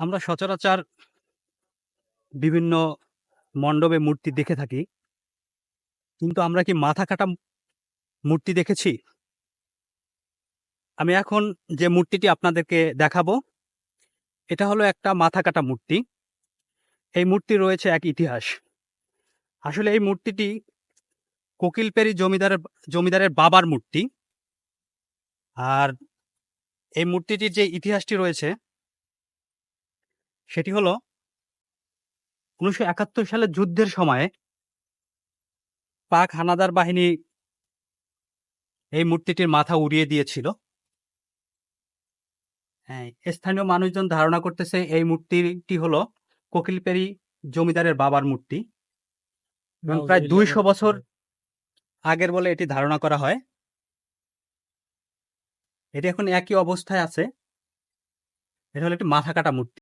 আমরা সচরাচর বিভিন্ন মণ্ডপে মূর্তি দেখে থাকি। কিন্তু আমরা কি মাথা কাটা মূর্তি দেখেছি? আমি এখন যে মূর্তিটি আপনাদেরকে দেখাবো, এটা হলো একটা মাথা কাটা মূর্তি। এই মূর্তি রয়েছে এক ইতিহাস। আসলে এই মূর্তিটি কোকিলপেরি জমিদারের জমিদারের বাবার মূর্তি। আর এই মূর্তিটির যে ইতিহাসটি রয়েছে সেটি হলো উনিশশো একাত্তর সালের যুদ্ধের সময়ে পাক হানাদার বাহিনী এই মূর্তিটির মাথা উড়িয়ে দিয়েছিল। হ্যাঁ স্থানীয় মানুষজন ধারণা করতেছে এই মূর্তিটি হলো কোকিলপেরি জমিদারের বাবার মূর্তি। এবং প্রায় দুইশো বছর আগের বলে এটি ধারণা করা হয়। এটি এখন একই অবস্থায় আছে। এটা হলো একটি মাথা কাটা মূর্তি।